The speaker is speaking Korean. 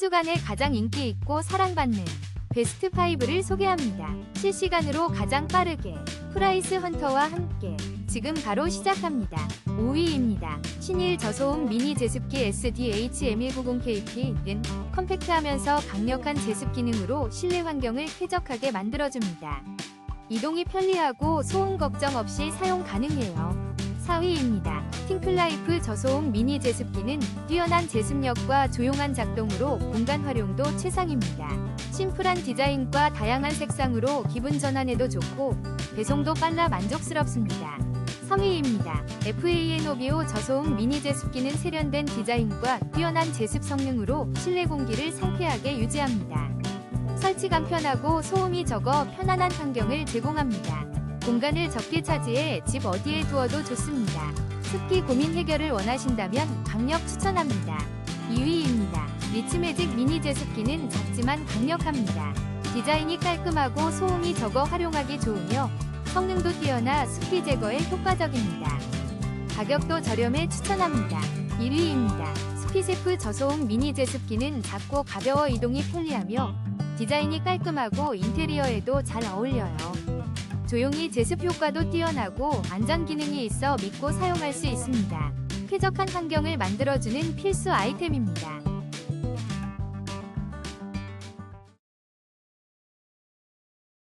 주간에 가장 인기 있고 사랑받는 베스트 5를 소개합니다. 실시간으로 가장 빠르게 프라이스 헌터와 함께 지금 바로 시작합니다. 5위입니다. 신일 저소음 미니 제습기 SDH-M190KP는 컴팩트하면서 강력한 제습 기능으로 실내 환경을 쾌적하게 만들어줍니다. 이동이 편리하고 소음 걱정 없이 사용 가능해요. 4위입니다. 팅클라이프 저소음 미니 제습기는 뛰어난 제습력과 조용한 작동으로 공간 활용도 최상입니다. 심플한 디자인과 다양한 색상으로 기분 전환에도 좋고 배송도 빨라 만족스럽습니다. 3위입니다. FAN오비오 저소음 미니 제습기는 세련된 디자인과 뛰어난 제습 성능으로 실내 공기를 상쾌하게 유지합니다. 설치 간편하고 소음이 적어 편안한 환경을 제공합니다. 공간을 적게 차지해 집 어디에 두어도 좋습니다. 습기 고민 해결을 원하신다면 강력 추천합니다. 2위입니다. 리치매직 미니 제습기는 작지만 강력합니다. 디자인이 깔끔하고 소음이 적어 활용하기 좋으며 성능도 뛰어나 습기 제거에 효과적입니다. 가격도 저렴해 추천합니다. 1위입니다. 스피세프 저소음 미니 제습기는 작고 가벼워 이동이 편리하며 디자인이 깔끔하고 인테리어에도 잘 어울려요. 조용히 제습 효과도 뛰어나고 안전 기능이 있어 믿고 사용할 수 있습니다. 쾌적한 환경을 만들어주는 필수 아이템입니다.